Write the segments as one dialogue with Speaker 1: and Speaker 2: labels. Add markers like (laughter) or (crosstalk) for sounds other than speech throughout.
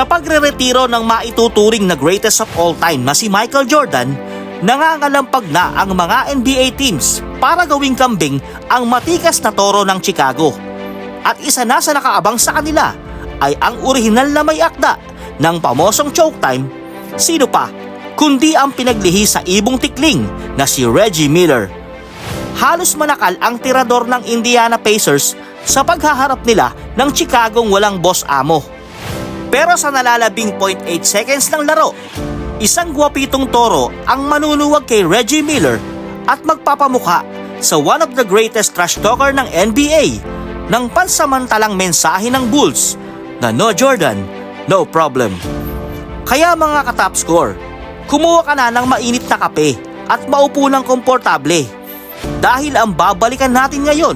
Speaker 1: Sa pagre-retiro ng maituturing na greatest of all time na si Michael Jordan, nangangalampag na ang mga NBA teams para gawing kambing ang matikas na toro ng Chicago. At isa na sa nakaabang sa kanila ay ang orihinal na may akda ng pamosong choke time, sino pa kundi ang pinaglihi sa ibong tikling na si Reggie Miller. Halos manakal ang tirador ng Indiana Pacers sa paghaharap nila ng Chicagong walang boss amo. Pero sa nalalabing 0.8 seconds ng laro, isang gwapitong toro ang manuluwag kay Reggie Miller at magpapamuka sa one of the greatest trash talker ng NBA ng pansamantalang mensahe ng Bulls na no Jordan, no problem. Kaya mga katop score, kumuha ka na ng mainit na kape at maupo ng komportable. Dahil ang babalikan natin ngayon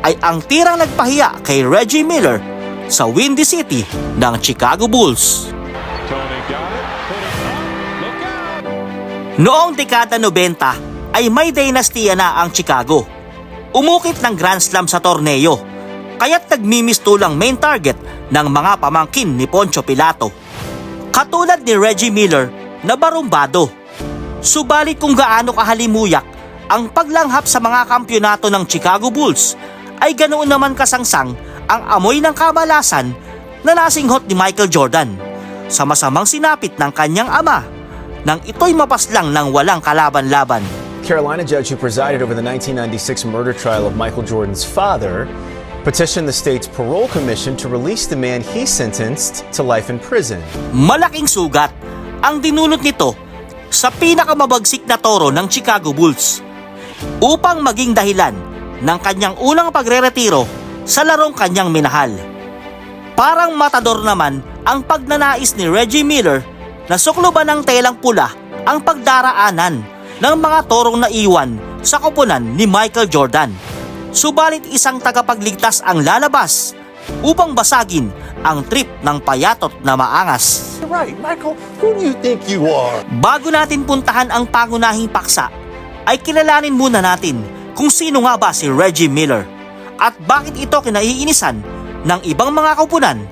Speaker 1: ay ang tirang nagpahiya kay Reggie Miller sa Windy City ng Chicago Bulls. Noong dekada 90 ay may dinastiya na ang Chicago. Umukit ng Grand Slam sa torneo, kaya't nagmimistulang main target ng mga pamangkin ni Poncho Pilato. Katulad ni Reggie Miller na barumbado. Subalit kung gaano kahalimuyak ang paglanghap sa mga kampyonato ng Chicago Bulls ay ganoon naman kasangsang ang amoy ng kamalasan na nasinghot ni Michael Jordan sa masamang sinapit ng kanyang ama nang ito'y mapaslang ng walang kalaban-laban.
Speaker 2: Carolina judge who presided over the 1996 murder trial of Michael Jordan's father petitioned the state's parole commission to release the man he sentenced to life in prison.
Speaker 1: Malaking sugat ang dinulot nito sa pinakamabagsik na toro ng Chicago Bulls upang maging dahilan ng kanyang unang pagre-retiro sa larong kanyang minahal. Parang matador naman ang pagnanais ni Reggie Miller na sukluban ng telang pula ang pagdaraanan ng mga torong naiwan sa koponan ni Michael Jordan. Subalit isang tagapagligtas ang lalabas upang basagin ang trip ng payatot na maangas.
Speaker 3: Right, Michael, who do you think you are?
Speaker 1: Bago natin puntahan ang pangunahing paksa, ay kilalanin muna natin kung sino nga ba si Reggie Miller at bakit ito kinaiinisan ng ibang mga kupunan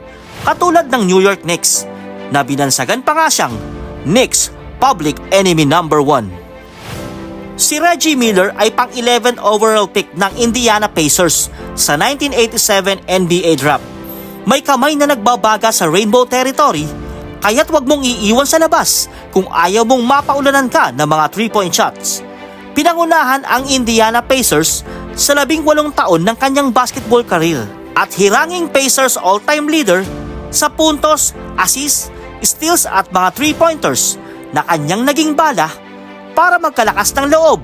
Speaker 1: katulad ng New York Knicks na binansagan pa nga siyang Knicks Public Enemy Number 1. Si Reggie Miller ay pang 11 overall pick ng Indiana Pacers sa 1987 NBA Draft. May kamay na nagbabaga sa Rainbow Territory kaya't wag mong iiwan sa labas kung ayaw mong mapaulanan ka ng mga 3-point shots. Pinangunahan ang Indiana Pacers sa labing walong taon ng kanyang basketball career at hiranging Pacers all-time leader sa puntos, assists, steals at mga 3-pointers na kanyang naging bala para magkalakas ng loob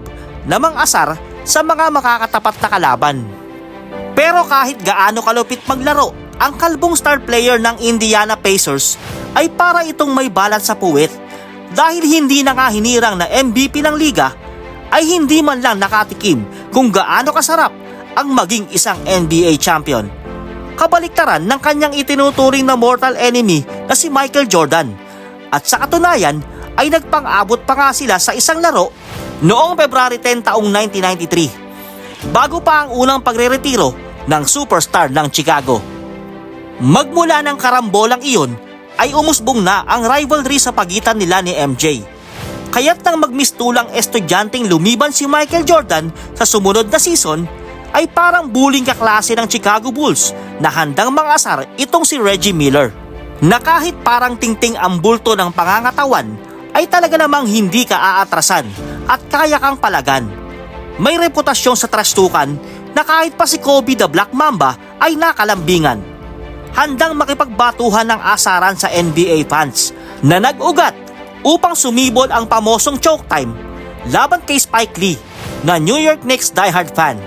Speaker 1: na asar sa mga makakatapat na kalaban. Pero kahit gaano kalupit maglaro, ang kalbong star player ng Indiana Pacers ay para itong may balat sa puwet dahil hindi na nga hinirang na MVP ng liga ay hindi man lang nakatikim kung gaano kasarap ang maging isang NBA champion. Kabaliktaran ng kanyang itinuturing na mortal enemy na si Michael Jordan. At sa katunayan ay nagpang-abot pa nga sila sa isang laro noong February 10 taong 1993 bago pa ang unang pagre-retiro ng superstar ng Chicago. Magmula ng karambolang iyon ay umusbong na ang rivalry sa pagitan nila ni MJ. Kaya't nang magmistulang estudyanteng lumiban si Michael Jordan sa sumunod na season, ay parang buling kaklase ng Chicago Bulls na handang mangasar itong si Reggie Miller. Na kahit parang tingting ang bulto ng pangangatawan, ay talaga namang hindi ka aatrasan at kaya kang palagan. May reputasyon sa trastukan na kahit pa si Kobe the Black Mamba ay nakalambingan. Handang makipagbatuhan ng asaran sa NBA fans na nag-ugat upang sumibol ang pamosong choke time laban kay Spike Lee na New York Knicks diehard fan.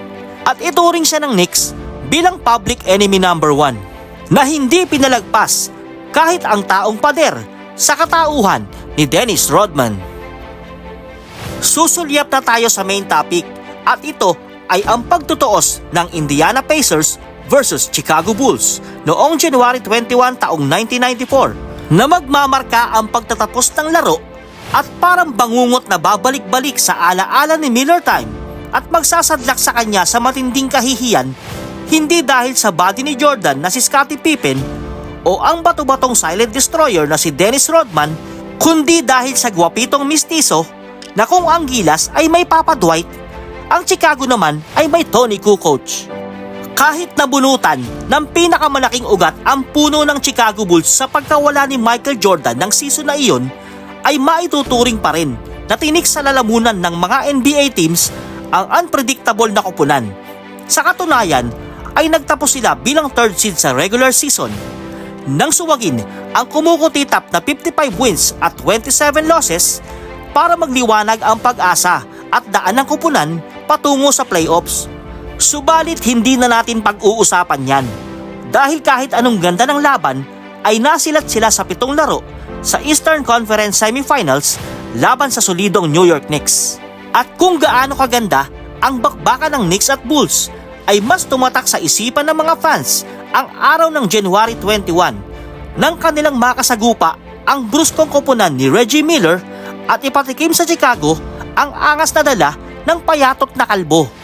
Speaker 1: At ituring siya ng Knicks bilang public enemy number one na hindi pinalagpas kahit ang taong pader sa katauhan ni Dennis Rodman. Susulyap na tayo sa main topic at ito ay ang pagtutuos ng Indiana Pacers versus Chicago Bulls noong January 21 taong 1994 na magmamarka ang pagtatapos ng laro at parang bangungot na babalik-balik sa alaala ni Miller Time at magsasadlak sa kanya sa matinding kahihiyan hindi dahil sa body ni Jordan na si Scottie Pippen o ang bato-batong silent destroyer na si Dennis Rodman, kundi dahil sa gwapitong mistiso na kung ang gilas ay may Papa Dwight, ang Chicago naman ay may Tony Kukoc. Kahit nabunutan ng pinakamalaking ugat ang puno ng Chicago Bulls sa pagkawala ni Michael Jordan ng season na iyon, ay maituturing pa rin na tinik sa lalamunan ng mga NBA teams ang unpredictable na kupunan. Sa katunayan, ay nagtapos sila bilang third seed sa regular season. Nang suwagin ang kumukutitap na 55 wins at 27 losses para magliwanag ang pag-asa at daan ng kupunan patungo sa playoffs. Subalit hindi na natin pag-uusapan yan. Dahil kahit anong ganda ng laban, ay nasilat sila sa pitong laro sa Eastern Conference Semifinals laban sa solidong New York Knicks. At kung gaano kaganda ang bakbakan ng Knicks at Bulls, ay mas tumatak sa isipan ng mga fans ang araw ng January 21 nang kanilang makasagupa ang bruskong koponan ni Reggie Miller at ipatikim sa Chicago ang angas na dala ng payatot na kalbo.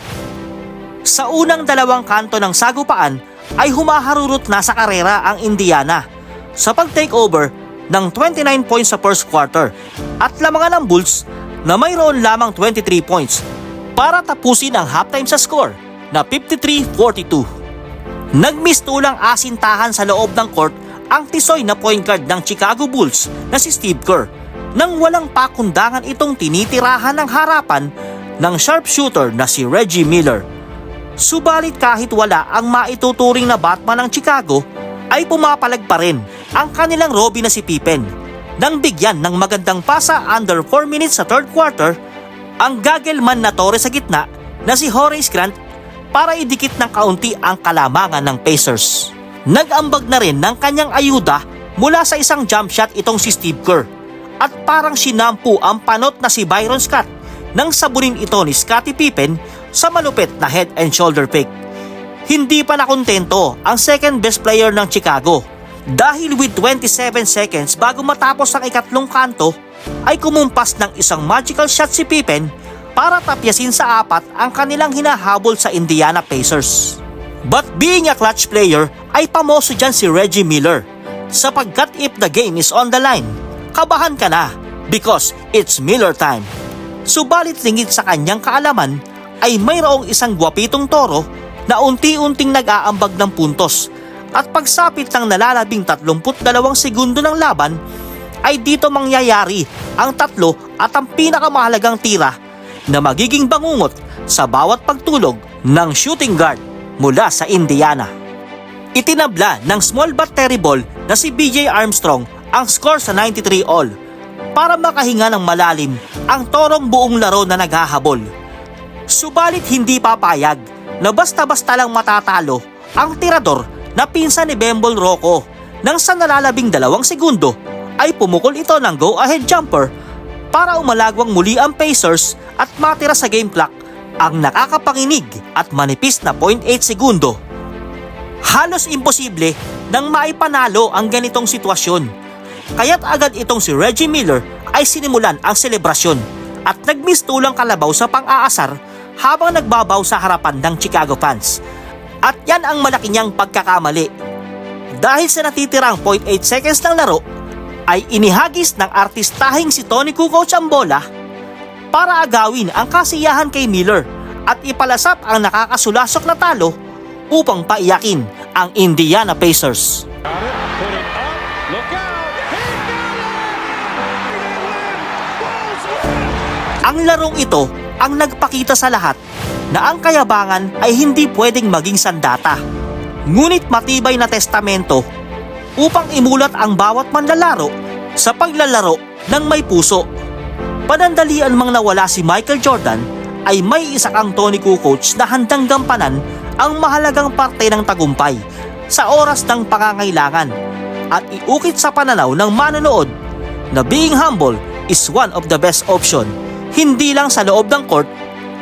Speaker 1: Sa unang dalawang kanto ng sagupaan ay humaharurot na sa karera ang Indiana sa pag-takeover ng 29 points sa first quarter at lamangan ng Bulls na mayroon lamang 23 points para tapusin ang halftime sa score na 53-42. Nagmistulang asintahan sa loob ng court ang tisoy na point guard ng Chicago Bulls na si Steve Kerr nang walang pakundangan itong tinitirahan ng harapan ng sharpshooter na si Reggie Miller. Subalit kahit wala ang maituturing na Batman ng Chicago, ay pumapalag pa rin ang kanilang Robby na si Pippen. Nang bigyan ng magandang pasa under 4 minutes sa third quarter, ang gagelman na tore sa gitna na si Horace Grant para idikit ng kaunti ang kalamangan ng Pacers. Nag-ambag na rin ng kanyang ayuda mula sa isang jump shot itong si Steve Kerr at parang sinampu ang panot na si Byron Scott nang sabunin ito ni Scottie Pippen sa malupit na head and shoulder fake. Hindi pa nakontento ang second best player ng Chicago dahil with 27 seconds bago matapos ang ikatlong kanto ay kumumpas ng isang magical shot si Pippen para tapyasin sa apat ang kanilang hinahabol sa Indiana Pacers. But being a clutch player ay pamoso dyan si Reggie Miller sapagkat if the game is on the line, kabahan ka na because it's Miller time. Subalit lingid sa kanyang kaalaman ay mayroong isang gwapitong toro na unti-unting nag-aambag ng puntos at pagsapit ng nalalabing 32 segundo ng laban ay dito mangyayari ang tatlo at ang pinakamahalagang tira na magiging bangungot sa bawat pagtulog ng shooting guard mula sa Indiana. Itinabla ng small but terrible na si BJ Armstrong ang score sa 93 all para makahinga ng malalim ang torong buong laro na naghahabol. Subalit hindi papayag na basta-basta lang matatalo ang tirador na pinsan ni Bembol Rocco nang sa nalalabing dalawang segundo ay pumukol ito ng go-ahead jumper para umalagwang muli ang Pacers at matira sa game clock ang nakakapanginig at manipis na 0.8 segundo. Halos imposible nang maipanalo ang ganitong sitwasyon. Kaya't agad itong si Reggie Miller ay sinimulan ang selebrasyon at nagmistulang kalabaw sa pang-aasar habang nagbabaw sa harapan ng Chicago fans. At yan ang malaki niyang pagkakamali. Dahil sa natitirang 0.8 seconds ng laro, ay inihagis ng artistahing si Tony Kukoc ang bola para agawin ang kasiyahan kay Miller at ipalasap ang nakakasulasok na talo upang paiyakin ang Indiana Pacers. Ang larong ito ang nagpakita sa lahat na ang kayabangan ay hindi pwedeng maging sandata. Ngunit matibay na testamento upang imulat ang bawat manlalaro sa paglalaro ng may puso. Panandalian mang nawala si Michael Jordan ay may isa kang Tony Kukoc na handang gampanan ang mahalagang parte ng tagumpay sa oras ng pangangailangan at iukit sa pananaw ng manonood na being humble is one of the best option hindi lang sa loob ng court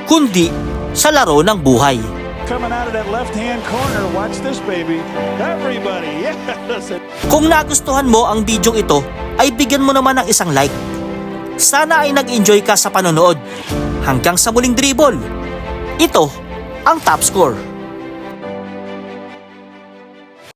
Speaker 1: kundi sa laro ng buhay.
Speaker 4: Coming out of that left-hand corner. Watch this, baby. Everybody. (laughs) Yes.
Speaker 1: Kung nagustuhan mo ang video ito, ay bigyan mo naman ng isang like. Sana ay nag-enjoy ka sa panonood. Hanggang sa muling dribble. Ito ang top score.